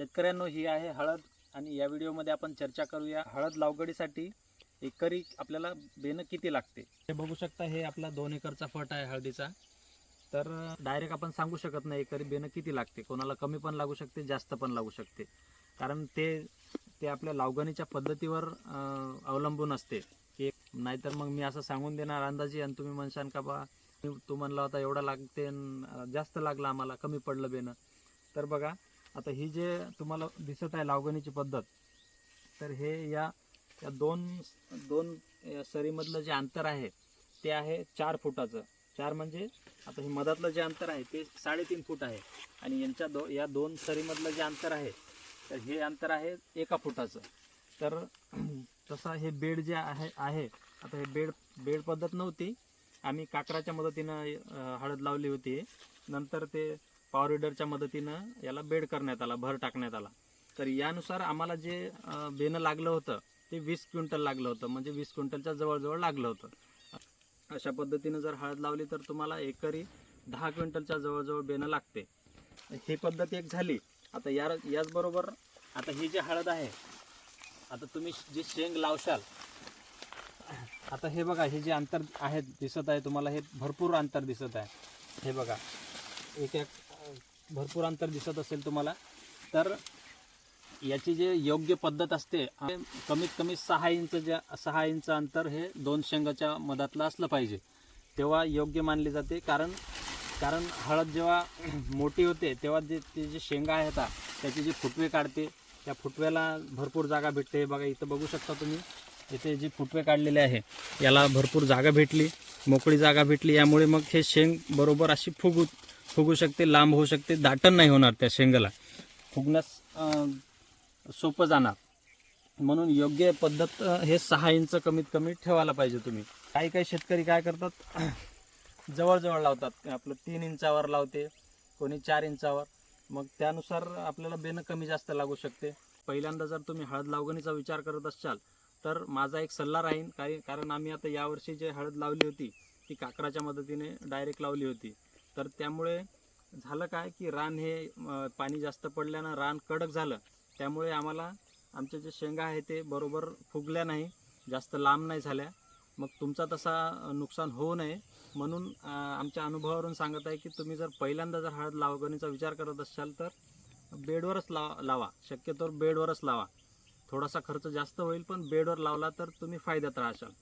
शेतकऱ्यांनो ही आहे हळद आणि या व्हिडिओमध्ये आपण चर्चा करूया हळद लावगडीसाठी एकरी आपल्याला बेणं किती लागते? हे बघू शकता हे आपला दोन एकरचा फट आहे हळदीचा. तर डायरेक्ट आपण सांगू शकत नाही एकरी बेणं किती लागते. कोणाला कमी पण लागू शकते जास्त पण लागू शकते. कारण ते ते आपल्या लावगणीच्या पद्धतीवर अवलंबून असते. की नाहीतर मग मी असं सांगून देणार अंदाजे आणि तुम्ही म्हणशान का बा तू म्हणला होता एवढा लागते जास्त लागला आम्हाला कमी पडलं बेणं तर बघा आता ही जे तुम्हाला दिसत आहे लावगणीची पद्धत तर हे या या दोन दोन या सरीमधलं जे अंतर आहे ते आहे चार फुटाचं. चार म्हणजे आता हे मधातलं जे अंतर आहे ते साडेतीन फूट आहे. आणि यांच्या दो या दोन सरीमधलं जे अंतर आहे तर हे अंतर आहे एका फुटाचं. तर तसा हे बेड जे आहे आहे आता हे बेड बेड पद्धत नव्हती. आम्ही काकराच्या मदतीनं हळद लावली होती. नंतर ते पॉवर विडरच्या मदतीनं याला बेड करण्यात आला भर टाकण्यात आला. तर यानुसार आम्हाला जे अं, लागलं होतं ते वीस क्विंटल लागलं होतं. म्हणजे वीस क्विंटलच्या जवळजवळ लागलं होतं. अशा पद्धतीनं जर हळद लावली तर तुम्हाला एकरी दहा क्विंटलच्या जवळजवळ बेणं लागते. ही पद्धत एक झाली. आता या याचबरोबर आता ही जी हळद आहे आता तुम्ही जे शेंग लावशाल आता हे बघा हे जे अंतर आहेत दिसत आहे तुम्हाला हे भरपूर अंतर दिसत आहे. हे बघा एक एक भरपूर अंतर दिसत असेल तुम्हाला. तर याची जे योग्य पद्धत असते कमीत कमी सहा इंच ज्या सहा इंच अंतर हे दोन शेंगाच्या मधातलं असलं पाहिजे. तेव्हा योग्य मानले जाते. कारण कारण हळद जेव्हा मोठी होते तेव्हा जे ते जे शेंगा आहेत त्याचे जे फुटवे काढते त्या फुटव्याला भरपूर जागा भेटते. हे बघा इथं बघू शकता तुम्ही. इथे जे फुटवे काढलेले आहे याला भरपूर जागा भेटली मोकळी जागा भेटली. यामुळे मग हे शेंग बरोबर अशी फुगू फुगू शकते लांब होऊ शकते दाटण नाही होणार त्या शेंगाला. फुगण्यास सोपं जाणार. म्हणून योग्य पद्धत हे सहा इंच कमीत कमी ठेवायला पाहिजे तुम्ही. काही काही शेतकरी काय करतात जवळजवळ लावतात. आपलं तीन इंचावर लावते कोणी चार इंचावर. मग त्यानुसार आपल्याला बेनं कमी जास्त लागू शकते. पहिल्यांदा जर तुम्ही हळद लावगणीचा विचार करत असाल तर माझा एक सल्ला राहील काही कारण आम्ही आता यावर्षी जे हळद लावली होती ती काकराच्या मदतीने डायरेक्ट लावली होती. तर त्यामुळे झालं काय की रान हे पाणी जास्त पडल्यानं रान कडक झालं. त्यामुळे आम्हाला आमच्या जे शेंगा आहे ते बरोबर फुगल्या नाही जास्त लांब नाही झाल्या. मग तुमचा तसा नुकसान होऊ नये म्हणून आमच्या अनुभवावरून सांगत आहे की तुम्ही जर पहिल्यांदा जर हळद लावगणीचा विचार करत असाल तर बेडवरच लावा लावा. शक्यतोवर बेडवरच लावा. थोडासा खर्च जास्त होईल पण बेडवर लावला तर तुम्ही फायद्यात राहाल.